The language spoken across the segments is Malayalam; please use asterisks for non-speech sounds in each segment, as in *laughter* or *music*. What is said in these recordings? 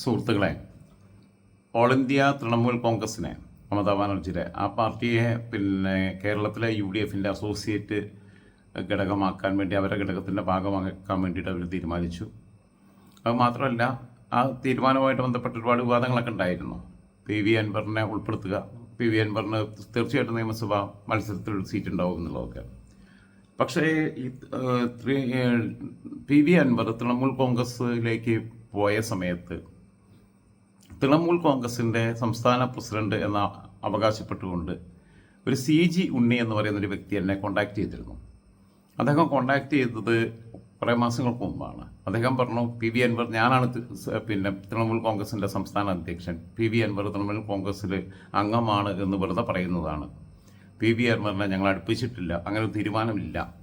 സുഹൃത്തുക്കളെ ഓൾ ഇന്ത്യ തൃണമൂൽ കോൺഗ്രസിനെ മമതാ ബാനർജിയുടെ ആ പാർട്ടിയെ പിന്നെ കേരളത്തിലെ യു ഡി എഫിന്റെ അസോസിയേറ്റ് ഘടകമാക്കാൻ വേണ്ടി അവരുടെ ഘടകത്തിന്റെ ഭാഗമാക്കാൻ വേണ്ടിയിട്ട് അവർ തീരുമാനിച്ചു. അത് മാത്രമല്ല ആ തീരുമാനവുമായിട്ട് ബന്ധപ്പെട്ട് ഒരുപാട് വിവാദങ്ങളൊക്കെ ഉണ്ടായിരുന്നു. പി വി അൻവറിനെ ഉൾപ്പെടുത്തുക പി വി അൻവറിന് തീർച്ചയായിട്ടും നിയമസഭ മത്സരത്തിൽ സീറ്റ് ഉണ്ടാവും എന്നുള്ളതൊക്കെ. പക്ഷേ ഈ പി വി അൻവർ തൃണമൂൽ കോൺഗ്രസിലേക്ക് പോയ സമയത്ത് തൃണമൂൽ കോൺഗ്രസിന്റെ സംസ്ഥാന പ്രസിഡന്റ് എന്ന അവകാശപ്പെട്ടുകൊണ്ട് ഒരു സി ജി ഉണ്ണി എന്ന് പറയുന്ന ഒരു വ്യക്തി എന്നെ കോണ്ടാക്ട് ചെയ്തിരുന്നു. അദ്ദേഹം കോണ്ടാക്ട് ചെയ്തത് കുറേ മാസങ്ങൾക്ക് മുമ്പാണ്. അദ്ദേഹം പറഞ്ഞു പി വി അൻവർ ഞാനാണ് പിന്നെ തൃണമൂൽ കോൺഗ്രസിന്റെ സംസ്ഥാന അധ്യക്ഷൻ. പി വി അൻവർ തൃണമൂൽ കോൺഗ്രസ്സിൽ അംഗമാണ് എന്ന് വെറുതെ പറയുന്നതാണ്. പി വി അൻവറിനെ ഞങ്ങൾ അടുപ്പിച്ചിട്ടില്ല. അങ്ങനെ തീരുമാനമില്ല.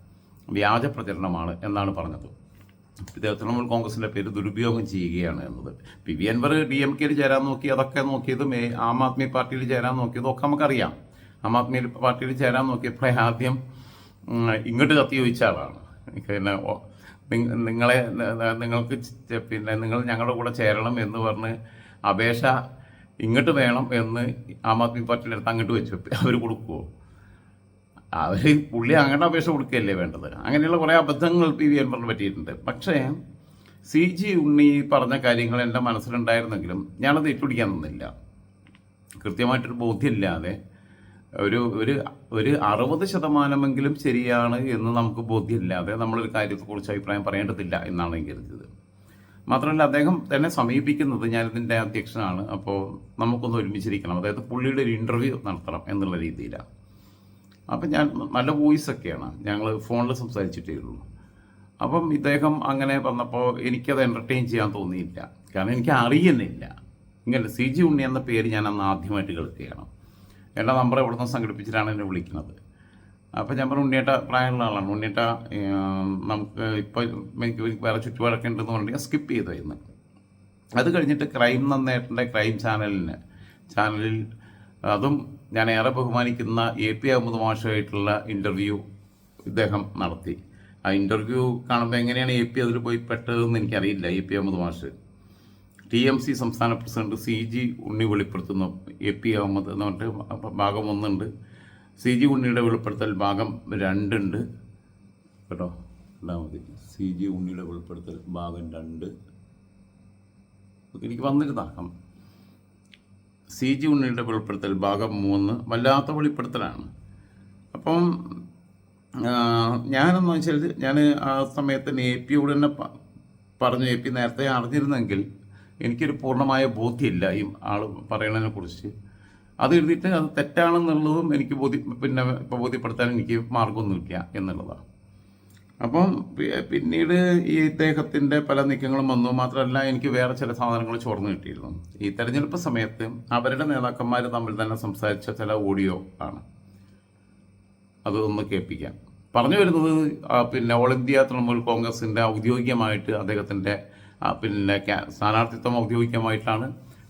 വ്യാജ പ്രചരണമാണ് എന്നാണ് പറഞ്ഞത്. തൃണമൂൽ കോൺഗ്രസിന്റെ പേര് ദുരുപയോഗം ചെയ്യുകയാണ് എന്നത്. P V Anwar D M കെയിൽ ചേരാൻ നോക്കി അതൊക്കെ നോക്കിയതും ആം ആദ്മി പാർട്ടിയിൽ ചേരാൻ നോക്കിയതും ഒക്കെ നമുക്കറിയാം. ആം ആദ്മി പാർട്ടിയിൽ ചേരാൻ നോക്കിയപ്പോഴേ ആദ്യം ഇങ്ങോട്ട് കത്തി ചോദിച്ച ആളാണ്. പിന്നെ നിങ്ങളെ നിങ്ങൾക്ക് പിന്നെ നിങ്ങൾ ഞങ്ങളുടെ കൂടെ ചേരണം എന്ന് പറഞ്ഞ് അപേക്ഷ ഇങ്ങോട്ട് വേണം എന്ന് ആം ആദ്മി പാർട്ടിയുടെ അടുത്ത് അങ്ങോട്ട് വെച്ചു അവർ കൊടുക്കുമോ അവർ പുള്ളി അങ്ങനെ അപേക്ഷ കൊടുക്കുകയല്ലേ വേണ്ടത്? അങ്ങനെയുള്ള കുറേ അബദ്ധങ്ങൾ പി വി അൻവറിന് പറ്റിയിട്ടുണ്ട്. പക്ഷേ സി ജി ഉണ്ണി പറഞ്ഞ കാര്യങ്ങൾ എന്റെ മനസ്സിലുണ്ടായിരുന്നെങ്കിലും ഞാനത് ഏറ്റുപിടിക്കാൻ നിന്നില്ല. കൃത്യമായിട്ടൊരു ബോധ്യമില്ലാതെ ഒരു ഒരു ഒരു അറുപത് ശതമാനമെങ്കിലും ശരിയാണ് എന്ന് നമുക്ക് ബോധ്യമില്ലാതെ നമ്മളൊരു കാര്യത്തെക്കുറിച്ച് അഭിപ്രായം പറയേണ്ടതില്ല എന്നാണ് എനിക്ക് കരുതിയത്. മാത്രമല്ല അദ്ദേഹം തന്നെ സമീപിക്കുന്നത് ഞാനിതിന്റെ അധ്യക്ഷനാണ്. അപ്പോൾ നമുക്കൊന്ന് ഒരുമിച്ചിരിക്കണം. അതായത് പുള്ളിയുടെ ഒരു ഇന്റർവ്യൂ നടത്തണം എന്നുള്ള രീതിയിലാണ്. അപ്പം ഞാൻ നല്ല വോയിസ് ഒക്കെയാണ് ഞങ്ങൾ ഫോണിൽ സംസാരിച്ചിട്ടേ ഉള്ളൂ അപ്പം ഇദ്ദേഹം അങ്ങനെ വന്നപ്പോൾ എനിക്കത് എന്റർടൈൻ ചെയ്യാൻ തോന്നിയില്ല. കാരണം എനിക്ക് അറിയുന്നില്ല. ഇങ്ങനെ സി ജി ഉണ്ണി എന്ന പേര് ഞാൻ അന്ന് ആദ്യമായിട്ട് കേൾക്കുകയാണ്. എന്റെ നമ്പർ എവിടെ നിന്ന് സംഘടിപ്പിച്ചിട്ടാണ് എന്നെ വിളിക്കുന്നത്. അപ്പോൾ ഞാൻ പറഞ്ഞു ഉണ്ണിയേട്ട പ്രായമുള്ള ആളാണ്. ഉണ്ണിയേട്ട നമുക്ക് ഇപ്പോൾ എനിക്ക് വേറെ ചുറ്റുപാടൊക്കെ ഉണ്ടെന്ന് പറഞ്ഞിട്ട് സ്കിപ്പ് ചെയ്തു ഇന്ന് അത് കഴിഞ്ഞിട്ട് ക്രൈം നന്നേട്ടന്റെ ക്രൈം ചാനലിന് ചാനലിൽ അതും ഞാൻ ഏറെ ബഹുമാനിക്കുന്ന എ പി അഹമ്മദ് മാഷുമായിട്ടുള്ള ഇന്റർവ്യൂ ഇദ്ദേഹം നടത്തി. ആ ഇന്റർവ്യൂ കാണുമ്പോൾ എങ്ങനെയാണ് എ പി അതിൽ പോയി പെട്ടതെന്ന് എനിക്കറിയില്ല എ പി അഹമ്മദ് മാഷ്. ടി എം സി സംസ്ഥാന പ്രസിഡന്റ് സി ജി ഉണ്ണി വെളിപ്പെടുത്തുന്നു. എ പി അഹമ്മദ് എന്ന് പറഞ്ഞിട്ട് ഭാഗം ഒന്നുണ്ട്. സി ജി ഉണ്ണിയുടെ വെളിപ്പെടുത്തൽ ഭാഗം രണ്ടുണ്ട്. കേട്ടോ? ഇടാ മതി. സി ജി ഉണ്ണിയുടെ വെളിപ്പെടുത്തൽ ഭാഗം രണ്ട്. എനിക്ക് വന്നിരുന്നാക്കാം സി ജി ഉണ്ണിയുടെ വെളിപ്പെടുത്തൽ ഭാഗം മൂന്ന് വല്ലാത്ത വെളിപ്പെടുത്തലാണ്. അപ്പം ഞാനെന്ന് വെച്ചാൽ ഞാൻ ആ സമയത്ത് എ പിയോട് തന്നെ പറഞ്ഞു എ പി നേരത്തെ അറിഞ്ഞിരുന്നെങ്കിൽ എനിക്കൊരു പൂർണമായ ബോധ്യമില്ല ഈ ആൾ പറയണതിനെ കുറിച്ച്. അത് എഴുതിയിട്ട് അത് തെറ്റാണെന്നുള്ളതും എനിക്ക് ബോധ്യ പിന്നെ ഇപ്പോൾ ബോധ്യപ്പെടുത്താൻ എനിക്ക് മാർഗമൊന്നുമില്ല എന്നുള്ളതാണ്. അപ്പം പിന്നീട് ഈ ഇദ്ദേഹത്തിന്റെ പല നീക്കങ്ങളും വന്നു. മാത്രമല്ല എനിക്ക് വേറെ ചില സാധനങ്ങൾ ചോർന്നു കിട്ടിയിരുന്നു. ഈ തെരഞ്ഞെടുപ്പ് സമയത്ത് അവരുടെ നേതാക്കന്മാർ തമ്മിൽ തന്നെ സംസാരിച്ച ചില ഓഡിയോ ആണ്. അത് ഒന്ന് കേൾപ്പിക്കാം. പറഞ്ഞു വരുന്നത് പിന്നെ ഓൾ ഇന്ത്യ തൃണമൂൽ കോൺഗ്രസിന്റെ ഔദ്യോഗികമായിട്ട് അദ്ദേഹത്തിന്റെ പിന്നെ സ്ഥാനാർത്ഥിത്വം ഔദ്യോഗികമായിട്ടാണ്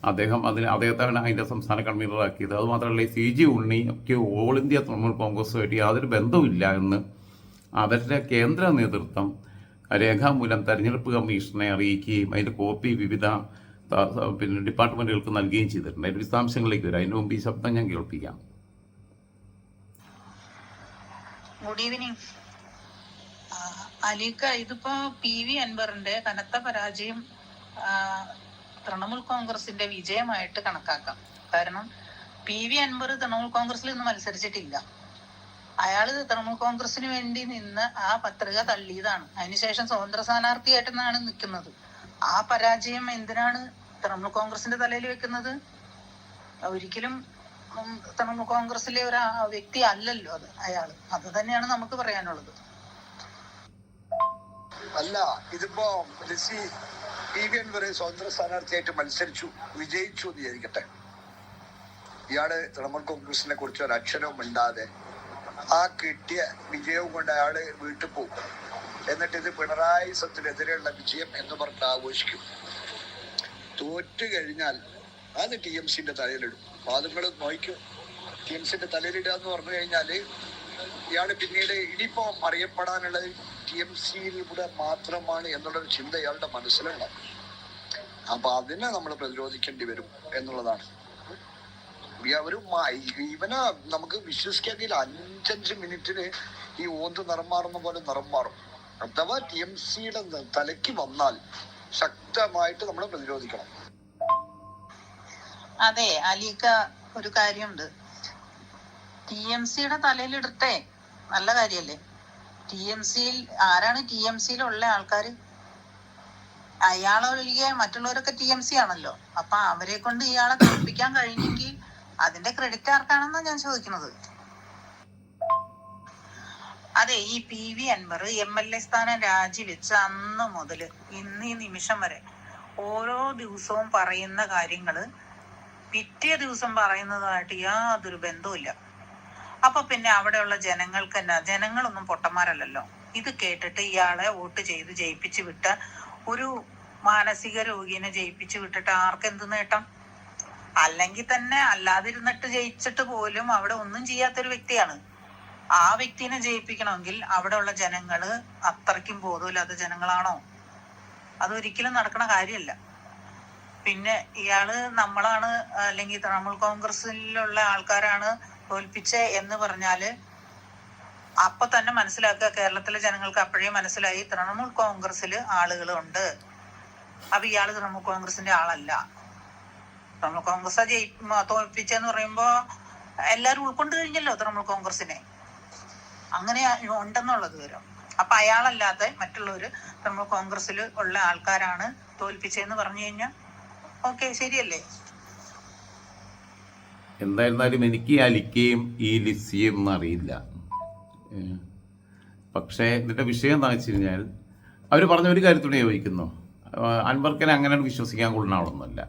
അദ്ദേഹം അതിന് അദ്ദേഹത്താണ് അതിന്റെ സംസ്ഥാന കൺവീനറാക്കിയത്. അതുമാത്രമല്ല സി ജി ഉണ്ണി ഒക്കെ ഓൾ ഇന്ത്യ തൃണമൂൽ കോൺഗ്രസുമായിട്ട് യാതൊരു ബന്ധവുമില്ല എന്ന് അവരുടെ കേന്ദ്ര നേതൃത്വം രേഖാമൂലം തെരഞ്ഞെടുപ്പ് കമ്മീഷനെ അറിയിക്കുകയും അതിന്റെ കോപ്പി വിവിധ പിന്നെ ഡിപ്പാർട്ട്മെന്റുകൾക്ക് നൽകുകയും ചെയ്തിട്ടുണ്ട്. അതിന്റെ വിശദാംശങ്ങളിലേക്ക് വരാം. അതിന് മുമ്പ് ഈ ശബ്ദം ഞാൻ കേൾപ്പിക്കാം. ഗുഡ് ഈവനിങ് അലീക്ക ഇതിപ്പോ പി വി അൻവറിന്റെ കനത്ത പരാജയം തൃണമൂൽ കോൺഗ്രസിന്റെ വിജയമായിട്ട് കണക്കാക്കാം. കാരണം പി വി അൻവർ തൃണമൂൽ കോൺഗ്രസിൽ നിന്ന് മത്സരിച്ചിട്ടില്ല. അയാൾ തൃണമൂൽ കോൺഗ്രസിന് വേണ്ടി നിന്ന് ആ പത്രിക തള്ളിയതാണ്. അതിനുശേഷം സ്വതന്ത്ര സ്ഥാനാർത്ഥിയായിട്ടാണ് നിൽക്കുന്നത്. ആ പരാജയം എന്തിനാണ് തൃണമൂൽ കോൺഗ്രസിന്റെ തലയിൽ വെക്കുന്നത്? ഒരിക്കലും തൃണമൂൽ കോൺഗ്രസിലെ ഒരു വ്യക്തി അല്ലല്ലോ അത് അയാൾ അത് തന്നെയാണ് നമുക്ക് പറയാനുള്ളത്. അല്ല ഇതിപ്പോ സ്വതന്ത്ര സ്ഥാനാർത്ഥിയായിട്ട് മത്സരിച്ചു വിജയിച്ചു എന്ന് വിചാരിക്കട്ടെ. ഇയാൾ തൃണമൂൽ കോൺഗ്രസിനെ കുറിച്ച് ഒരു അക്ഷരവും മിണ്ടാതെ ആ കിട്ടിയ വിജയവും കൊണ്ട് അയാൾ വീട്ടിൽ പോകും. എന്നിട്ട് ഇത് പിണറായി സത്തിനെതിരെയുള്ള വിജയം എന്ന് പറഞ്ഞിട്ട് ആഘോഷിക്കും. തോറ്റു കഴിഞ്ഞാൽ അത് ടി എം സിന്റെ തലയിലിടും. പാദങ്ങൾ നോയിക്കും. ടി എം സിന്റെ തലയിലിടുക എന്ന് പറഞ്ഞു കഴിഞ്ഞാൽ ഇയാൾ പിന്നീട് ഇനിയിപ്പോ അറിയപ്പെടാനുള്ളത് ടി എം സിയിലൂടെ മാത്രമാണ് എന്നുള്ളൊരു ചിന്ത ഇയാളുടെ മനസ്സിലുണ്ടാവും. അപ്പൊ അതിനെ നമ്മൾ പ്രതിരോധിക്കേണ്ടി വരും എന്നുള്ളതാണ്. ഒരു ഇവനെ നമുക്ക് വിശ്വസിക്കാൻ കഴിയില്ല അഞ്ചഞ്ച് മിനിറ്റിന് ഈ ഓന്ത് നിറം മാറുന്ന പോലെ നിറം മാറും. അഥവാ ടി എം സിയുടെ തലയ്ക്ക് വന്നാൽ ശക്തമായിട്ട് നമ്മൾ പ്രതിരോധിക്കണം. അതെ അലീക്ക ഒരു കാര്യമുണ്ട്. ടി എം സിയുടെ തലയിലിടട്ടെ നല്ല കാര്യല്ലേ? ടി എം സിയിൽ ആരാണ് ടി എം സിയിൽ ഉള്ള ആൾക്കാർ അയാളൊഴികെ മറ്റുള്ളവരൊക്കെ ടി എം സി ആണല്ലോ. അപ്പൊ അവരെ കൊണ്ട് ഇയാളെ തോൽപ്പിക്കാൻ കഴിഞ്ഞെങ്കിൽ അതിന്റെ ക്രെഡിറ്റ് ആർക്കാണെന്നാ ഞാൻ ചോദിക്കുന്നത്. അതെ ഈ P V Anwar M L A സ്ഥാനം രാജിവെച്ച അന്ന് മുതൽ ഇന്ന് ഈ നിമിഷം വരെ ഓരോ ദിവസവും പറയുന്ന കാര്യങ്ങൾ പിറ്റേ ദിവസം പറയുന്നതായിട്ട് യാതൊരു ബന്ധവുമില്ല അപ്പൊ പിന്നെ അവിടെയുള്ള ജനങ്ങൾക്ക് എന്നാ? ജനങ്ങളൊന്നും പൊട്ടന്മാരല്ലല്ലോ. ഇത് കേട്ടിട്ട് ഇയാളെ വോട്ട് ചെയ്ത് ജയിപ്പിച്ചു വിട്ട ഒരു മാനസിക രോഗിനെ ജയിപ്പിച്ചു വിട്ടിട്ട് ആർക്കെന്ത് നേട്ടം? അല്ലെങ്കിൽ തന്നെ അല്ലാതിരുന്നിട്ട് ജയിച്ചിട്ട് പോലും അവിടെ ഒന്നും ചെയ്യാത്തൊരു വ്യക്തിയാണ്. ആ വ്യക്തിനെ ജയിപ്പിക്കണമെങ്കിൽ അവിടെയുള്ള ജനങ്ങൾ അത്രയ്ക്കും ബോധമില്ലാത്ത ജനങ്ങളാണോ? അതൊരിക്കലും നടക്കണ കാര്യമല്ല. പിന്നെ ഇയാൾ നമ്മളാണ് അല്ലെങ്കിൽ തൃണമൂൽ കോൺഗ്രസിലുള്ള ആൾക്കാരാണ് തോൽപ്പിച്ചേ എന്ന് പറഞ്ഞാൽ അപ്പൊ തന്നെ മനസ്സിലാക്കുക കേരളത്തിലെ ജനങ്ങൾക്ക് അപ്പോഴേ മനസ്സിലായി തൃണമൂൽ കോൺഗ്രസ്സിൽ ആളുകളുണ്ട്. അപ്പൊ ഇയാൾ തൃണമൂൽ കോൺഗ്രസിന്റെ ആളല്ല. തൃണമൂൽ കോൺഗ്രസ് ജയി തോൽപ്പിച്ചെന്ന് പറയുമ്പോ എല്ലാരും ഉൾക്കൊണ്ട് കഴിഞ്ഞല്ലോ തൃണമൂൽ കോൺഗ്രസിനെ അങ്ങനെ ഉണ്ടെന്നുള്ളത് വരും അപ്പൊ അയാളല്ലാതെ മറ്റുള്ളവര് തൃണമൂൽ കോൺഗ്രസ്സിൽ ഉള്ള ആൾക്കാരാണ് തോൽപ്പിച്ചതെന്ന് പറഞ്ഞു കഴിഞ്ഞാൽ ഓക്കെ ശരിയല്ലേ? എന്തായിരുന്നാലും എനിക്ക് അലിക്കയും ഈ ലിസിയും ഏ. പക്ഷേ ഇതിന്റെ വിഷയം എന്താ വെച്ച് കഴിഞ്ഞാൽ അവർ പറഞ്ഞ ഒരു കാര്യത്തോടെ യോജിക്കുന്നു. അൻവർക്കനെ അങ്ങനെ വിശ്വസിക്കാൻ കൊള്ളുന്ന ആളൊന്നുമല്ല.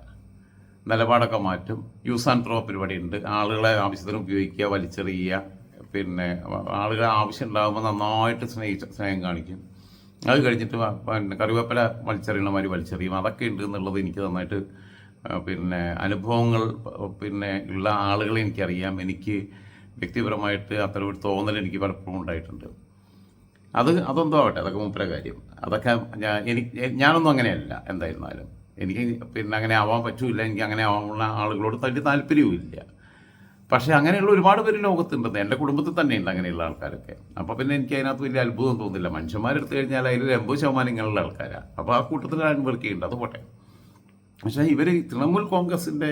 നിലപാടൊക്കെ മാറ്റും. യൂസ് ആൻഡ് ത്രോ പരിപാടിയുണ്ട്. ആളുകളെ ആവശ്യത്തിന് ഉപയോഗിക്കുക വലിച്ചെറിയുക പിന്നെ ആളുകളെ ആവശ്യം ഉണ്ടാകുമ്പോൾ നന്നായിട്ട് സ്നേഹിച്ച സ്നേഹം കാണിക്കും. അത് കഴിഞ്ഞിട്ട് പിന്നെ കറിവേപ്പില വലിച്ചെറിയണ മാതിരി വലിച്ചെറിയും. അതൊക്കെ ഉണ്ട് എന്നുള്ളത് എനിക്ക് നന്നായിട്ട് പിന്നെ അനുഭവങ്ങൾ പിന്നെ ഉള്ള ആളുകളെ എനിക്കറിയാം. എനിക്ക് വ്യക്തിപരമായിട്ട് അത്തരം ഒരു തോന്നൽ എനിക്ക് പലപ്പോഴും ഉണ്ടായിട്ടുണ്ട്. അത് അതൊന്നും ആവട്ടെ അതൊക്കെ മൂപ്പര കാര്യം. അതൊക്കെ ഞാൻ എനിക്ക് ഞാനൊന്നും അങ്ങനെയല്ല എന്തായിരുന്നാലും. എനിക്ക് പിന്നെ അങ്ങനെ ആവാൻ പറ്റൂല എനിക്ക് അങ്ങനെ ആവാനുള്ള ആളുകളോട് തല്ലി താല്പര്യവും ഇല്ല. പക്ഷേ അങ്ങനെയുള്ള ഒരുപാട് പേര് ലോകത്തുണ്ടെന്ന് എന്റെ കുടുംബത്തിൽ തന്നെയുണ്ട് അങ്ങനെയുള്ള ആൾക്കാരൊക്കെ. അപ്പോൾ പിന്നെ എനിക്ക് അതിനകത്ത് വലിയ അത്ഭുതം തോന്നുന്നില്ല മനുഷ്യന്മാരെടുത്ത് കഴിഞ്ഞാൽ അതിൽ എൺപത് ശതമാനം ഇങ്ങനെയുള്ള ആൾക്കാരാണ് അപ്പോൾ ആ കൂട്ടത്തിൽ അൻവർക്കുണ്ട് അത് പോട്ടെ. പക്ഷേ ഇവർ തൃണമൂൽ കോൺഗ്രസിന്റെ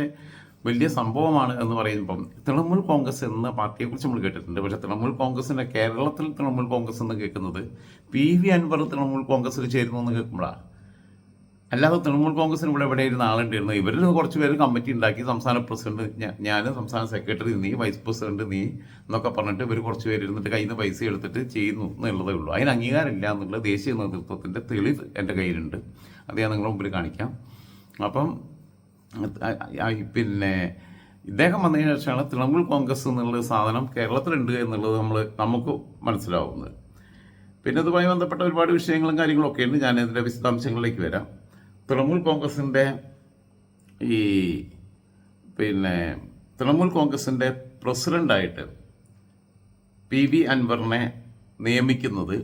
വലിയ സംഭവമാണ് എന്ന് പറയുമ്പം തൃണമൂൽ കോൺഗ്രസ് എന്ന പാർട്ടിയെക്കുറിച്ച് നമ്മൾ കേട്ടിട്ടുണ്ട്. പക്ഷേ തൃണമൂൽ കോൺഗ്രസിന്റെ കേരളത്തിൽ തൃണമൂൽ കോൺഗ്രസ് എന്ന് കേൾക്കുന്നത് പി വി അൻവർ തൃണമൂൽ കോൺഗ്രസ്സിൽ ചേരുന്നു എന്ന് കേൾക്കുമ്പോഴാണ് അല്ലാതെ തൃണമൂൽ കോൺഗ്രസിന് ഇവിടെ എവിടെ ഇരുന്ന ആളുണ്ടായിരുന്നു ഇവരിൽ കുറച്ച് പേര് കമ്മിറ്റി ഉണ്ടാക്കി സംസ്ഥാന പ്രസിഡന്റ് ഞാൻ സംസ്ഥാന സെക്രട്ടറി നീ വൈസ് പ്രസിഡന്റ് നീ എന്നൊക്കെ പറഞ്ഞിട്ട് ഇവർ കുറച്ച് പേര് ഇരുന്നിട്ട് കയ്യിൽ നിന്ന് പൈസ എടുത്തിട്ട് ചെയ്യുന്നു എന്നുള്ളതേ ഉള്ളൂ. അതിന് അംഗീകാരമില്ല എന്നുള്ള ദേശീയ നേതൃത്വത്തിന്റെ തെളിവ് എന്റെ കയ്യിലുണ്ട്. അത് ഞാൻ നിങ്ങളുടെ മുമ്പിൽ കാണിക്കാം. അപ്പം പിന്നെ ഇദ്ദേഹം വന്നതിന് ശേഷമാണ് തൃണമൂൽ കോൺഗ്രസ് എന്നുള്ള സാധനം കേരളത്തിലുണ്ട് എന്നുള്ളത് നമ്മൾ നമുക്ക് മനസ്സിലാവുന്നത്. പിന്നെ ഇതുമായി ബന്ധപ്പെട്ട ഒരുപാട് വിഷയങ്ങളും കാര്യങ്ങളും ഒക്കെ ഉണ്ട്. ഞാൻ ഇതിന്റെ വിശദാംശങ്ങളിലേക്ക് വരാം. തൃണമൂൽ കോൺഗ്രസിന്റെ ഈ പിന്നെ തൃണമൂൽ കോൺഗ്രസിന്റെ പ്രസിഡന്റായിട്ട് പി വി അൻവറിനെ നിയമിക്കുന്നത്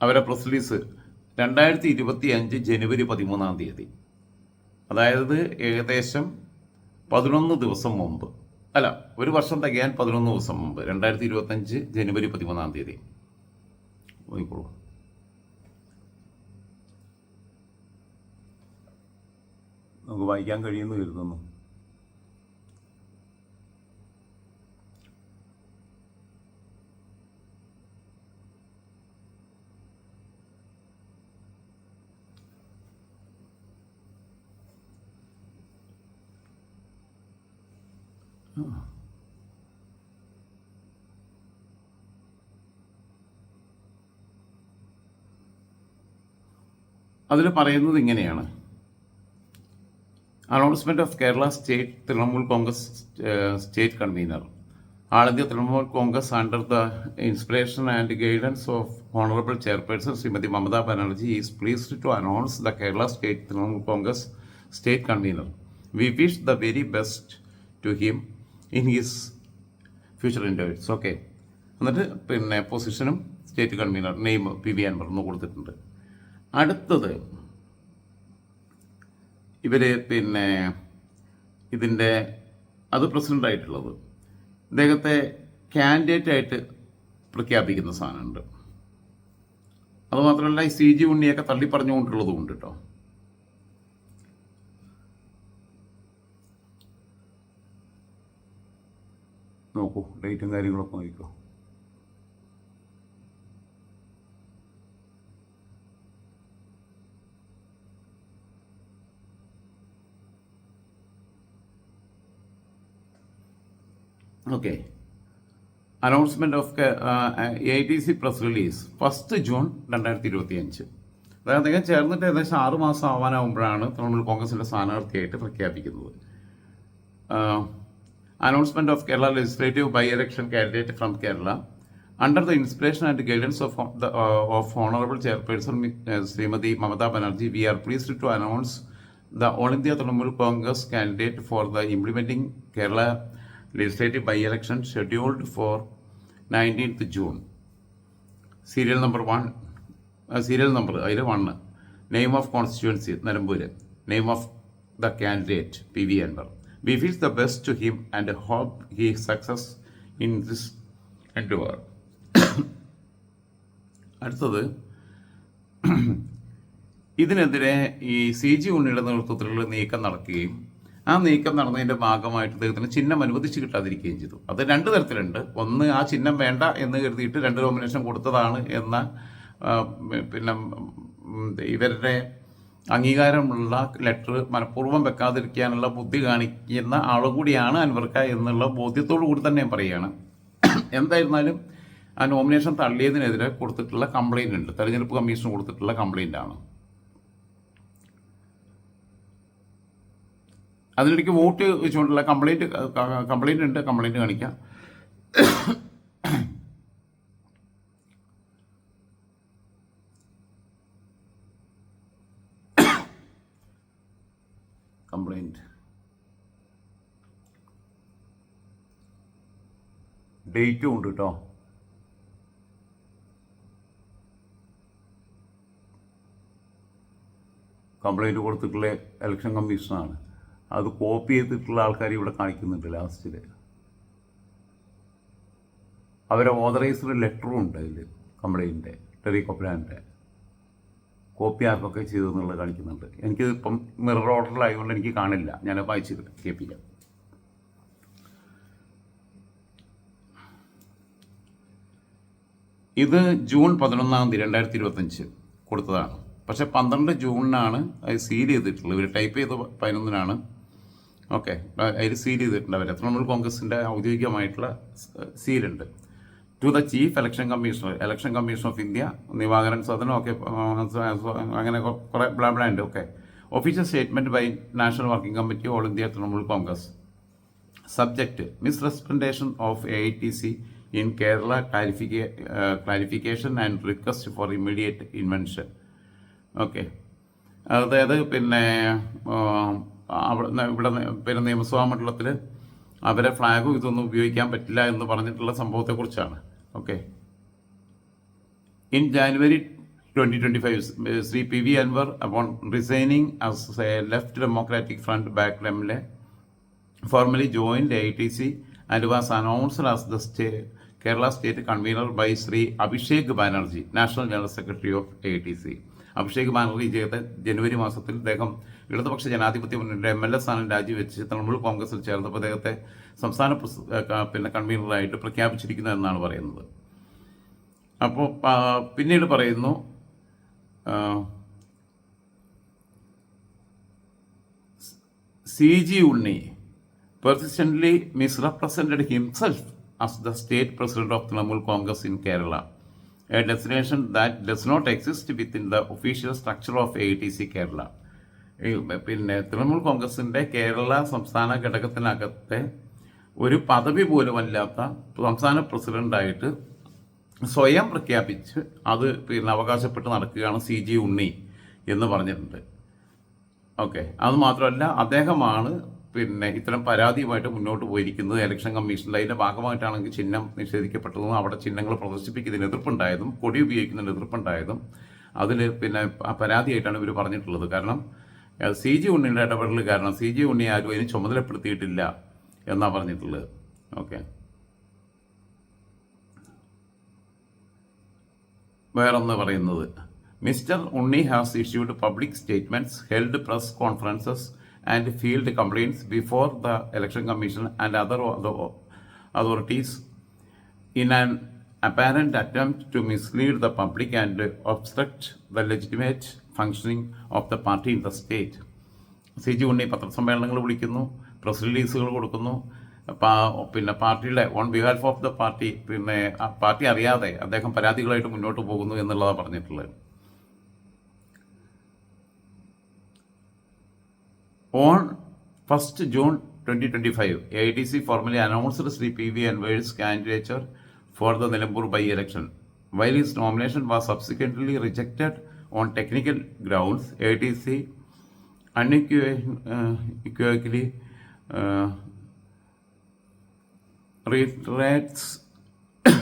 അവരെ പ്രസ് റിലീസ് രണ്ടായിരത്തി ഇരുപത്തി അഞ്ച് ജനുവരി പതിമൂന്നാം തീയതി. അതായത് ഏകദേശം പതിനൊന്ന് ദിവസം മുമ്പ്. അല്ല ഒരു വർഷം തികയാൻ പതിനൊന്ന് ദിവസം മുമ്പ് രണ്ടായിരത്തി ഇരുപത്തഞ്ച് ജനുവരി പതിമൂന്നാം തീയതി. നോക്കിക്കോളൂ. നമുക്ക് വായിക്കാൻ കഴിയുമെന്ന് കരുതുന്നു അതിൽ പറയുന്നത് ഇങ്ങനെയാണ്. Announcement of Kerala state Trinamool Congress state convener all India Trinamool Congress under the inspiration and guidance of honourable chairperson Shrimati Mamata Banerjee is pleased to announce the Kerala state Trinamool Congress state convener we wish the very best to him in his future interviews okay എന്നിട്ട് പിന്നെ പൊസിഷനും state convener name P V Anwar എന്ന് കൊടുത്തിട്ടുണ്ട്. അടുത്തത് ഇവർ പിന്നെ ഇതിന്റെ അത് പ്രസിഡന്റായിട്ടുള്ളത് ഇദ്ദേഹത്തെ കാൻഡിഡേറ്റ് ആയിട്ട് പ്രഖ്യാപിക്കുന്ന സാധനമുണ്ട്. അതുമാത്രമല്ല ഈ സി ജി ഉണ്ണിയൊക്കെ തള്ളി പറഞ്ഞുകൊണ്ടുള്ളതും കേട്ടോ നോക്കൂ ഡേറ്റും കാര്യങ്ങളൊക്കെ നോക്കിക്കോ. Okay announcement of A T C press release first June രണ്ടായിരത്തി ഇരുപത്തി അഞ്ച് അതായത് അദ്ദേഹം ചേർന്നിട്ട് ഏകദേശം ആറ് മാസം ആവാനാവുമ്പോഴാണ് തൃണമൂൽ കോൺഗ്രസിന്റെ സ്ഥാനാർത്ഥിയായിട്ട് പ്രഖ്യാപിക്കുന്നത്. Announcement of Kerala legislative by election candidate from Kerala under the inspiration and guidance of of honourable chairperson Shrimati Mamata Banerjee we are pleased to announce the All India Trinamool Congress candidate for the implementing Kerala legislative by-election scheduled for 19th June. Serial number one serial number അതിൽ one name of constituency Nilambur name of the candidate P V Anwar we feels the best to him and hope he success in this endeavour അടുത്തത് *coughs* ഇതിനെതിരെ ഈ സി ജി ഉണ്ണിയുടെ നേതൃത്വത്തിലുള്ള നീക്കം നടക്കുകയും ആ നീക്കം നടന്നതിന്റെ ഭാഗമായിട്ട് അദ്ദേഹത്തിന് ചിഹ്നം അനുവദിച്ച് കിട്ടാതിരിക്കുകയും ചെയ്തു. അത് രണ്ട് തരത്തിലുണ്ട്. ഒന്ന് ആ ചിഹ്നം വേണ്ട എന്ന് കരുതിയിട്ട് രണ്ട് നോമിനേഷൻ കൊടുത്തതാണ് എന്ന പിന്നെ ഇവരുടെ അംഗീകാരമുള്ള ലെറ്റർ മനഃപൂർവം വെക്കാതിരിക്കാനുള്ള ബുദ്ധി കാണിക്കുന്ന ആളും കൂടിയാണ് അൻവർക്ക എന്നുള്ള ബോധ്യത്തോടു കൂടി തന്നെ ഞാൻ പറയുകയാണ്. എന്തായിരുന്നാലും ആ നോമിനേഷൻ തള്ളിയതിനെതിരെ കൊടുത്തിട്ടുള്ള കംപ്ലൈന്റ് ഉണ്ട്. തെരഞ്ഞെടുപ്പ് കമ്മീഷൻ കൊടുത്തിട്ടുള്ള കംപ്ലൈന്റ് ആണ്. അതിനിടയ്ക്ക് വോട്ട് വെച്ചുകൊണ്ടുള്ള കംപ്ലൈന്റ് കംപ്ലൈന്റ് ഉണ്ട്. കംപ്ലൈന്റ് കാണിക്കാം കംപ്ലൈന്റ് ഡേറ്റും ഉണ്ട് കേട്ടോ കംപ്ലൈന്റ് കൊടുത്തിട്ടുള്ള ഇലക്ഷൻ കമ്മീഷനാണ്. അത് കോപ്പി ചെയ്തിട്ടുള്ള ആൾക്കാർ ഇവിടെ കാണിക്കുന്നുണ്ട് ലാസ്റ്റിൽ അവരെ ഓതറൈസ്ഡ് ലെറ്ററും ഉണ്ട് അതിൽ കംപ്ലൈന്റിന്റെ ടെറി കൊപ്ലാന്റെ കോപ്പി ആർക്കൊക്കെ ചെയ്തെന്നുള്ളത് കാണിക്കുന്നുണ്ട്. എനിക്കിത് ഇപ്പം മിറർ ഓർഡറിലായതുകൊണ്ട് എനിക്ക് കാണില്ല. ഞാൻ അയച്ചിട്ട് കേൾപ്പിക്കാം. ഇത് ജൂൺ പതിനൊന്നാം തീയതി രണ്ടായിരത്തി ഇരുപത്തഞ്ച് കൊടുത്തതാണ്. പക്ഷെ പന്ത്രണ്ട് ജൂണിനാണ് അത് സീൽ ചെയ്തിട്ടുള്ളത്. ഇവർ ടൈപ്പ് ചെയ്ത പതിനൊന്നിനാണ്. ഓക്കെ. അതിൽ സീൽ ചെയ്തിട്ടുണ്ട് അവർ തൃണമൂൽ കോൺഗ്രസിന്റെ ഔദ്യോഗികമായിട്ടുള്ള സീലുണ്ട്. To the chief election commissioner election commission of India Nirvachan Sadan ഒക്കെ അങ്ങനെ കുറേ ബ്ലാബ്ലാൻഡ് ബ്ലാ ഉണ്ട്. Okay. Official statement by national working committee all India Trinamool Congress. Subject misrepresentation of A I T C in Kerala clarification clarification and request for immediate invention okay അതായത് പിന്നെ അവിടെ ഇവിടെ പിന്നെ നിയമസഭാ മണ്ഡലത്തിൽ അവരെ ഫ്ലാഗും ഇതൊന്നും ഉപയോഗിക്കാൻ പറ്റില്ല എന്ന് പറഞ്ഞിട്ടുള്ള സംഭവത്തെക്കുറിച്ചാണ്. Okay in January twenty twenty five Shri P V Anwar upon resigning as a left democratic front back ഡെമിലെ formally joined A I T C and was announced as the as the state convener by Shri Abhishek Banerjee national general secretary of A T C Abhishek Banerjee ചെയ്ത ജനുവരി മാസത്തിൽ അദ്ദേഹം ഇടതുപക്ഷ ജനാധിപത്യ മുന്നണിയുടെ എം എൽ എ സ്ഥാനം രാജിവെച്ച് തൃണമൂൽ കോൺഗ്രസിൽ ചേർന്നപ്പോൾ അദ്ദേഹത്തെ സംസ്ഥാന പിന്നെ കൺവീനറായിട്ട് പ്രഖ്യാപിച്ചിരിക്കുന്നു എന്നാണ് പറയുന്നത്. അപ്പോൾ പിന്നീട് പറയുന്നു C G Unni persistently misrepresented himself as the state president of Trinamool Congress in Kerala, a designation that does not exist within the official structure of AETC Kerala. Kerala പിന്നെ തൃണമൂൽ കോൺഗ്രസിന്റെ കേരള സംസ്ഥാന ഘടകത്തിനകത്തെ ഒരു പദവി പോലുമല്ലാത്ത സംസ്ഥാന പ്രസിഡന്റായിട്ട് സ്വയം പ്രഖ്യാപിച്ച് അത് പിന്നെ അവകാശപ്പെട്ട് നടക്കുകയാണ് സി ജി ഉണ്ണി എന്ന് പറഞ്ഞിട്ടുണ്ട്. ഓക്കെ അത് മാത്രമല്ല അദ്ദേഹമാണ് പിന്നെ ഇത്തരം പരാതിയുമായിട്ട് മുന്നോട്ട് പോയിരിക്കുന്നത് ഇലക്ഷൻ കമ്മീഷനിൽ. അതിന്റെ ഭാഗമായിട്ടാണെങ്കിൽ ചിഹ്നം നിഷേധിക്കപ്പെട്ടതും അവിടെ ചിഹ്നങ്ങൾ പ്രദർശിപ്പിക്കുന്നതിന് എതിർപ്പുണ്ടായതും കൊടി ഉപയോഗിക്കുന്നതിന് എതിർപ്പുണ്ടായതും അതിൽ പിന്നെ പരാതിയായിട്ടാണ് ഇവർ പറഞ്ഞിട്ടുള്ളത്. കാരണം സി ജി ഉണ്ണിയുടെ ഇടപെടൽ കാരണം സി ജി ഉണ്ണി ആരും അതിന് ചുമതലപ്പെടുത്തിയിട്ടില്ല എന്നാണ് പറഞ്ഞിട്ടുള്ളത്. ഓക്കെ. വേറൊന്ന് പറയുന്നത്. Mister Unni has issued public statements held press conferences and filed complaints before the election commission and other authorities in an apparent attempt to mislead the public and obstruct the legitimate functioning of the party in the state. C G Unni പത്രസമ്മേളനങ്ങൾ വിളിക്കുന്നു പ്രസ് റിലീസുകൾ കൊടുക്കുന്നു പിന്നെ പാർട്ടിയുടെ on behalf of the party പിന്നെ പാർട്ടി അറിയാതെ അദ്ദേഹം പരാതികളായിട്ട് മുന്നോട്ട് പോകുന്നു എന്നുള്ളതാണ് പറഞ്ഞിട്ടുള്ളത് on first June twenty twenty five A I T C formally announced Shri P V Anwar's candidature for the Nilambur by election while his nomination was subsequently rejected on technical grounds A T C unequivocally uh, reiterates *coughs*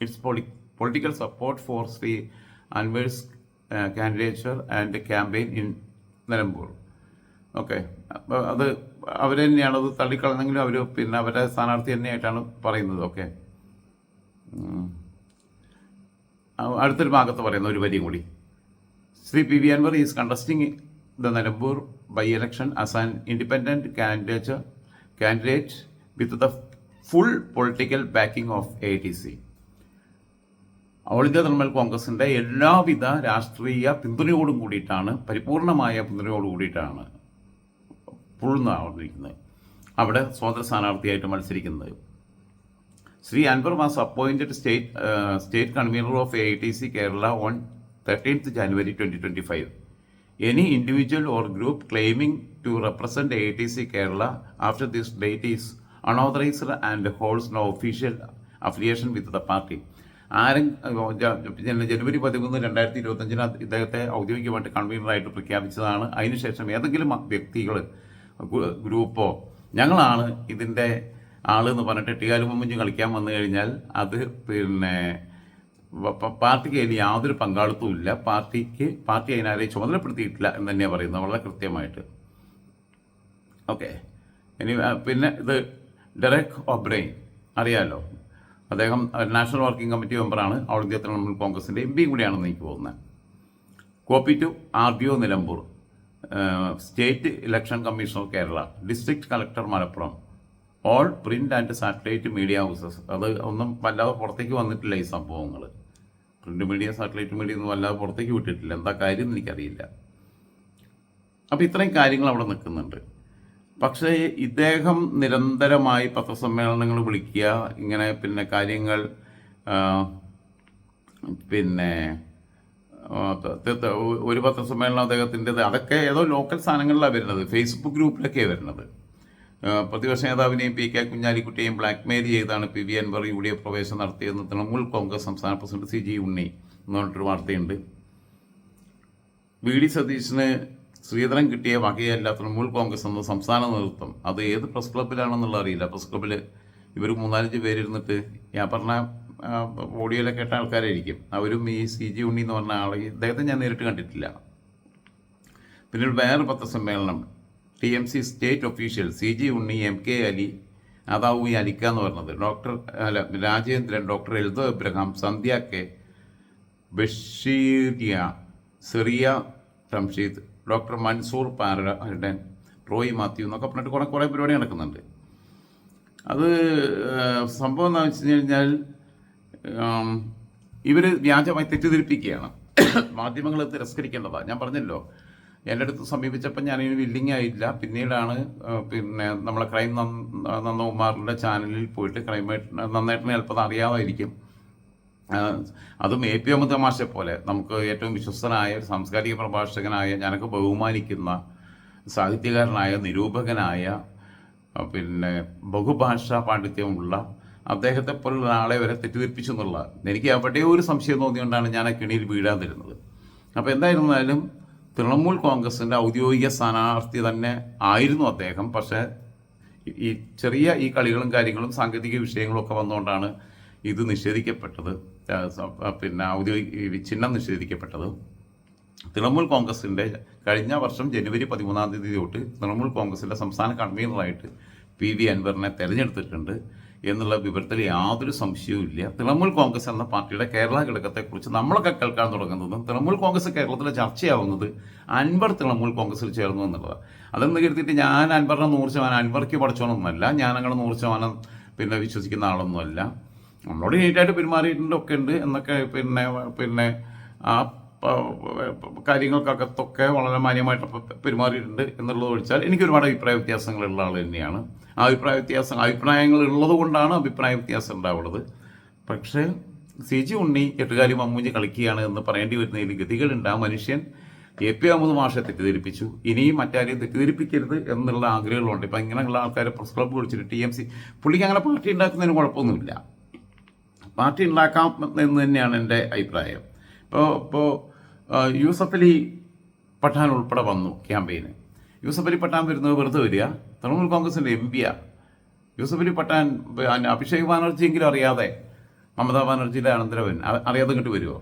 its poli- political support for Sri Anwar's uh, candidature and campaign in Nilambur okay. അത് അവർ തന്നെയാണ് അത് തള്ളിക്കളഞ്ഞെങ്കിലും അവർ പിന്നെ അവരുടെ സ്ഥാനാർത്ഥി തന്നെയായിട്ടാണ് പറയുന്നത്. ഓക്കെ. അടുത്തൊരു ഭാഗത്ത് പറയുന്ന ഒരു വരിയും കൂടി. Shri P V Anwar is contesting the Nilambur by election as an independent candidate candidate with the full political backing of A T C. All India Trinamool കോൺഗ്രസിന്റെ എല്ലാവിധ രാഷ്ട്രീയ പിന്തുണയോടും കൂടിയിട്ടാണ് പരിപൂർണമായ പിന്തുണയോട് കൂടിയിട്ടാണ് പുഴുന്നാവുന്നിരിക്കുന്നത് അവിടെ സ്വതന്ത്ര സ്ഥാനാർത്ഥിയായിട്ട് മത്സരിക്കുന്നത്. Shri Anwar was appointed state state convener of A T C Kerala on thirteenth January twenty twenty five any individual or group claiming to represent A T C Kerala after this date is unauthorised and holds no official affiliation with the party ആരും ജനുവരി പതിമൂന്ന് രണ്ടായിരത്തി ഇരുപത്തഞ്ചിന് ഇദ്ദേഹത്തെ ഔദ്യോഗികമായിട്ട് കൺവീനറായിട്ട് പ്രഖ്യാപിച്ചതാണ്. അതിനുശേഷം ഏതെങ്കിലും വ്യക്തികൾ ഗ്രൂപ്പോ. ഞങ്ങളാണ് ഇതിന്റെ ആളെന്ന് പറഞ്ഞിട്ട് മുമ്പ് കളിക്കാൻ വന്നു കഴിഞ്ഞാൽ അത് പിന്നെ പാർട്ടിക്ക് അതിന് യാതൊരു പങ്കാളിത്തവും ഇല്ല. പാർട്ടിക്ക് പാർട്ടി അതിനാരെയും ചുമതലപ്പെടുത്തിയിട്ടില്ല എന്ന് തന്നെയാണ് പറയുന്നത് വളരെ കൃത്യമായിട്ട്. ഓക്കെ. ഇനി പിന്നെ ഇത് ഡെറക് ഒബ്രെയിൻ അറിയാമല്ലോ അദ്ദേഹം നാഷണൽ വർക്കിംഗ് കമ്മിറ്റി മെമ്പറാണ്. ഓൾ ഇന്ത്യ തൃണമൂൽ കോൺഗ്രസിന്റെ എം പിയും കൂടിയാണെന്ന് എനിക്ക് തോന്നുന്നത്. Copy to R D O Nilambur. State election commission of Kerala district collector Malappuram. All print and satellite media houses. അത് ഒന്നും വല്ലാതെ പുറത്തേക്ക് വന്നിട്ടില്ല ഈ സംഭവങ്ങൾ പ്രിന്റ് മീഡിയ സാറ്റലൈറ്റ് മീഡിയ ഒന്നും വല്ലാതെ പുറത്തേക്ക് വിട്ടിട്ടില്ല. എന്താ കാര്യം എനിക്കറിയില്ല. അപ്പോൾ ഇത്രയും കാര്യങ്ങൾ അവിടെ നിൽക്കുന്നുണ്ട്. പക്ഷേ ഇദ്ദേഹം നിരന്തരമായി പത്രസമ്മേളനങ്ങൾ വിളിക്കുക ഇങ്ങനെ പിന്നെ കാര്യങ്ങൾ പിന്നെ ഒരു പത്രസമ്മേളനം അദ്ദേഹത്തിന്റെത് അതൊക്കെ ഏതോ ലോക്കൽ സാധനങ്ങളിലാണ് വരുന്നത്. ഫേസ്ബുക്ക് ഗ്രൂപ്പിലൊക്കെയാണ് വരുന്നത്. പ്രതിപക്ഷ നേതാവിനെയും പി കെ കുഞ്ഞാലിക്കുട്ടിയെയും ബ്ലാക്ക്മെയിൽ ചെയ്താണ് P V Anwar U D F പ്രവേശനം നടത്തിയതെന്ന് തൃണമൂൽ കോൺഗ്രസ് സംസ്ഥാന പ്രസിഡന്റ് സി ജി ഉണ്ണി എന്ന് പറഞ്ഞിട്ടൊരു വാർത്തയുണ്ട്. വി ഡി സതീശന് ശ്രീധരൻ കിട്ടിയ വകയല്ല തൃണമൂൽ കോൺഗ്രസ് എന്ന സംസ്ഥാന നേതൃത്വം. അത് ഏത് പ്രസ് ക്ലബിലാണെന്നുള്ള അറിയില്ല. പ്രസ് ക്ലബ്ബിൽ ഇവർ മൂന്നാലഞ്ച് പേരിരുന്നിട്ട് ഞാൻ പറഞ്ഞ ഓഡിയോയിലൊക്കെ കേട്ട ആൾക്കാരായിരിക്കും. അവരും ഈ സി ജി ഉണ്ണി എന്ന് പറഞ്ഞ ആളെ ഇദ്ദേഹത്തെ ഞാൻ നേരിട്ട് കണ്ടിട്ടില്ല. പിന്നെ വേറെ പത്രസമ്മേളനം T M C state official C G Unni M K Ali അതാവു ഈ അലിക്ക എന്ന് പറഞ്ഞത്. ഡോക്ടർ അല്ല രാജേന്ദ്രൻ ഡോക്ടർ എൽദോ എബ്രഹാം സന്ധ്യ കെ. ബഷീരിയ സിറിയ റംഷീദ് ഡോക്ടർ മൻസൂർ പാരഡൻ റോയ് മാത്യു എന്നൊക്കെ പറഞ്ഞിട്ട് കുറേ കുറേ പരിപാടി നടക്കുന്നുണ്ട്. അത് സംഭവം എന്താണെന്ന് വെച്ച് കഴിഞ്ഞാൽ ഇവർ വ്യാജമായി തെറ്റിദ്ധരിപ്പിക്കുകയാണ്. മാധ്യമങ്ങൾ തിരസ്കരിക്കേണ്ടതാണ് ഞാൻ പറഞ്ഞല്ലോ എന്റെ അടുത്ത് സമീപിച്ചപ്പോൾ ഞാനിനി വില്ലിങ് ആയില്ല. പിന്നീടാണ് പിന്നെ നമ്മളെ ക്രൈം നന്ദകുമാറിന്റെ ചാനലിൽ പോയിട്ട് ക്രൈം നന്നായിട്ട് ചിലപ്പോൾ അറിയാമായിരിക്കും അതും എ പി എം തമാശ പോലെ നമുക്ക് ഏറ്റവും വിശ്വസ്തനായ ഒരു സാംസ്കാരിക പ്രഭാഷകനായ ഞാനൊക്കെ ബഹുമാനിക്കുന്ന സാഹിത്യകാരനായ നിരൂപകനായ പിന്നെ ബഹുഭാഷാ പാണ്ഡിത്യമുള്ള അദ്ദേഹത്തെ പോലുള്ള ആളെ വരെ തെറ്റിദ്ധരിപ്പിച്ചു എന്നുള്ള. എനിക്ക് അവിടെ ഒരു സംശയം തോന്നിയുകൊണ്ടാണ് ഞാൻ ആ കിണിയിൽ വീഴാതിരുന്നത്. അപ്പോൾ എന്തായിരുന്നാലും തൃണമൂൽ കോൺഗ്രസിന്റെ ഔദ്യോഗിക സ്ഥാനാർത്ഥി തന്നെ ആയിരുന്നു അദ്ദേഹം. പക്ഷേ ഈ- ചെറിയ ഈ കളികളും കാര്യങ്ങളും സാങ്കേതിക വിഷയങ്ങളും ഒക്കെ വന്നുകൊണ്ടാണ് ഇത് നിഷേധിക്കപ്പെട്ടത്. പിന്നെ ഔദ്യോഗിക ചിഹ്നം നിഷേധിക്കപ്പെട്ടത്. തൃണമൂൽ കോൺഗ്രസിന്റെ കഴിഞ്ഞ വർഷം ജനുവരി പതിമൂന്നാം തീയതി തൊട്ട് തൃണമൂൽ കോൺഗ്രസിന്റെ സംസ്ഥാന കൺവീനറായിട്ട് പി വി അൻവറിനെ തെരഞ്ഞെടുത്തിട്ടുണ്ട്. എന്നുള്ള വിവരത്തിൽ യാതൊരു സംശയവും ഇല്ല. തൃണമൂൽ കോൺഗ്രസ് എന്ന പാർട്ടിയുടെ കേരള ഘടകത്തെക്കുറിച്ച് നമ്മളൊക്കെ കേൾക്കാൻ തുടങ്ങുന്നതും തൃണമൂൽ കോൺഗ്രസ് കേരളത്തിൽ ചർച്ചയാവുന്നത് അൻവർ തൃണമൂൽ കോൺഗ്രസിൽ ചേർന്നു എന്നുള്ളതാണ്. അതെന്ന് കരുതിയിട്ട് ഞാൻ അൻവറിനെ നൂറ് ശതമാനം അൻവർക്ക് പഠിച്ചോണമെന്നല്ല ഞാൻ അങ്ങനെ നൂറ് ശതമാനം പിന്നെ വിശ്വസിക്കുന്ന ആളൊന്നുമല്ല. നമ്മളോട് നീറ്റായിട്ട് പെരുമാറിയിട്ടുണ്ട് ഒക്കെ ഉണ്ട് എന്നൊക്കെ പിന്നെ പിന്നെ ആ കാര്യങ്ങൾക്കകത്തൊക്കെ വളരെ മാന്യമായിട്ട് പെരുമാറിയിട്ടുണ്ട് എന്നുള്ളത് ഒഴിച്ചാൽ എനിക്ക് ഒരുപാട് അഭിപ്രായ വ്യത്യാസങ്ങളുള്ള ആൾ തന്നെയാണ്. ആ അഭിപ്രായ വ്യത്യാസം അഭിപ്രായങ്ങൾ ഉള്ളത് കൊണ്ടാണ് അഭിപ്രായ വ്യത്യാസം ഉണ്ടാവുള്ളത് പക്ഷേ സി ജി ഉണ്ണി എട്ടുകാലി മമ്മൂഞ്ഞ് കളിക്കുകയാണ് എന്ന് പറയേണ്ടി വരുന്നതിൽ ഗതികളുണ്ട് ആ മനുഷ്യൻ എ പി അഹമ്മദ് മാഷെ തെറ്റിദ്ധരിപ്പിച്ചു. ഇനിയും മറ്റാരെയും തെറ്റിദ്ധരിപ്പിക്കരുത് എന്നുള്ള ആഗ്രഹങ്ങളുണ്ട്. ഇപ്പം ഇങ്ങനെയുള്ള ആൾക്കാരെ പ്രസ് ക്ലബ്ബ് വിളിച്ചിട്ട് ടി എം സി പുള്ളിക്ക് അങ്ങനെ പാർട്ടി ഉണ്ടാക്കുന്നതിന് കുഴപ്പമൊന്നുമില്ല. പാർട്ടി ഉണ്ടാക്കാം എന്ന് തന്നെയാണ് എന്റെ അഭിപ്രായം. ഇപ്പോൾ ഇപ്പോൾ യൂസഫ് അലി പഠാൻ ഉൾപ്പെടെ വന്നു ക്യാമ്പയിന്. യൂസഫ് അലി പഠാൻ വരുന്നത് വെറുതെ വരിക. തൃണമൂൽ കോൺഗ്രസിന്റെ എം പിയാണ് യൂസഫ് അലി പഠാൻ അഭിഷേക് ബാനർജിയെങ്കിലും അറിയാതെ മമതാ ബാനർജിയുടെ അനന്തരവൻ. അറിയാതെ ഇങ്ങോട്ട് വരുമോ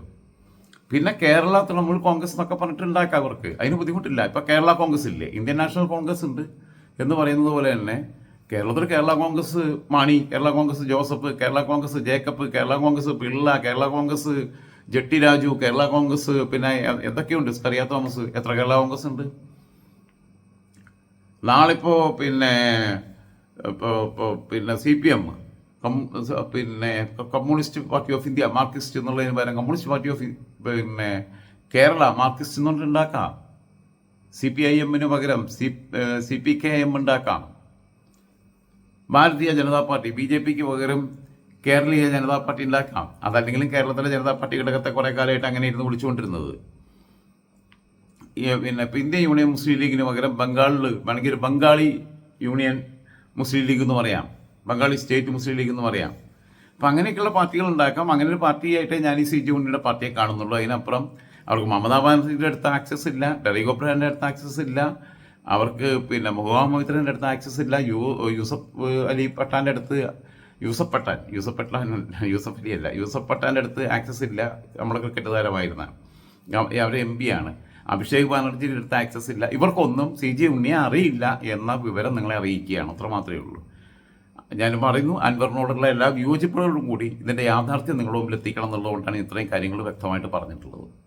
പിന്നെ കേരള തൃണമൂൽ കോൺഗ്രസ് എന്നൊക്കെ പറഞ്ഞിട്ട് ഉണ്ടാക്കാം അവർക്ക്. അതിന് ബുദ്ധിമുട്ടില്ല. ഇപ്പൊ കേരള കോൺഗ്രസ് ഇല്ലേ? ഇന്ത്യൻ നാഷണൽ കോൺഗ്രസ് ഉണ്ട് എന്ന് പറയുന്നത് പോലെ തന്നെ കേരളത്തിൽ Kerala Congress Mani Kerala Congress Joseph Kerala Congress Jacob Kerala Congress Pillai Kerala Congress jetty Raju Kerala Congress പിന്നെ എന്തൊക്കെയുണ്ട്? സ്കറിയ തോമസ് എത്ര കേരള കോൺഗ്രസ് ഉണ്ട്? നാളിപ്പോ പിന്നെ പിന്നെ സി പി എം പിന്നെ communist party of India marxist എന്നുള്ളതിന് പകരം കമ്മ്യൂണിസ്റ്റ് പാർട്ടി ഓഫ് പിന്നെ കേരള മാർക്സിസ്റ്റ് എന്ന് പറഞ്ഞിട്ട് ഉണ്ടാക്കാം. സി പി ഐ എമ്മിന് പകരം C C P K M ഉണ്ടാക്കാം. Bharatiya Janata party B J പിക്ക് പകരം കേരളീയ ജനതാ പാർട്ടി ഉണ്ടാക്കാം. അതല്ലെങ്കിലും കേരളത്തിലെ ജനതാ പാർട്ടി ഘടകത്തെ കുറെ കാലമായിട്ട് അങ്ങനെ ഇരുന്ന് വിളിച്ചുകൊണ്ടിരുന്നത്. പിന്നെ ഇന്ത്യൻ യൂണിയൻ മുസ്ലിം ലീഗിന് പകരം ബംഗാളിൽ വേണമെങ്കിൽ ബംഗാളി യൂണിയൻ മുസ്ലിം ലീഗ് എന്ന് പറയാം. ബംഗാളി സ്റ്റേറ്റ് മുസ്ലിം ലീഗ് എന്ന് പറയാം. അപ്പം അങ്ങനെയൊക്കെയുള്ള പാർട്ടികൾ ഉണ്ടാക്കാം. അങ്ങനെ ഒരു പാർട്ടിയായിട്ടേ ഞാൻ ഈ സി ജി ഉണ്ണിയുടെ പാർട്ടിയെ കാണുന്നുള്ളൂ. അതിനപ്പുറം അവർക്ക് മമതാ ബാനർജിയുടെ അടുത്ത് ആക്സസ് ഇല്ല. ഡെറിഗോ ബ്രാൻഡിന്റെ അടുത്ത് ആക്സസ് ഇല്ല. അവർക്ക് പിന്നെ മുഹമ്മദ് മൊഹിത്രന്റെ അടുത്ത് ആക്സസ് ഇല്ല. യു യൂസഫ് അലി പട്ടാന്റെ അടുത്ത് യൂസഫ് പട്ടാൻ. യൂസഫ് പട്ടാൻ യൂസഫ് അലി അല്ല. യൂസഫ് പട്ടാന്റെ അടുത്ത് ആക്സസ് ഇല്ല. നമ്മുടെ ക്രിക്കറ്റ് താരമായിരുന്ന അവർ എം പി ആണ്. അഭിഷേക് ബാനർജിയുടെ അടുത്ത് ആക്സസ് ഇല്ല. ഇവർക്കൊന്നും സി ജി ഉണ്ണിയെ അറിയില്ല എന്ന വിവരം നിങ്ങളെ അറിയിക്കുകയാണ്. അത്ര മാത്രമേ ഉള്ളൂ. ഞാൻ പറയുന്നു അൻവറിനോടുള്ള എല്ലാ വിയോജിപ്പുകളോടും കൂടി ഇതിന്റെ യാഥാർത്ഥ്യം നിങ്ങളുടെ മുമ്പിൽ എത്തിക്കണം എന്നുള്ളതുകൊണ്ടാണ് ഇത്രയും കാര്യങ്ങൾ വ്യക്തമായിട്ട് പറഞ്ഞിട്ടുള്ളത്.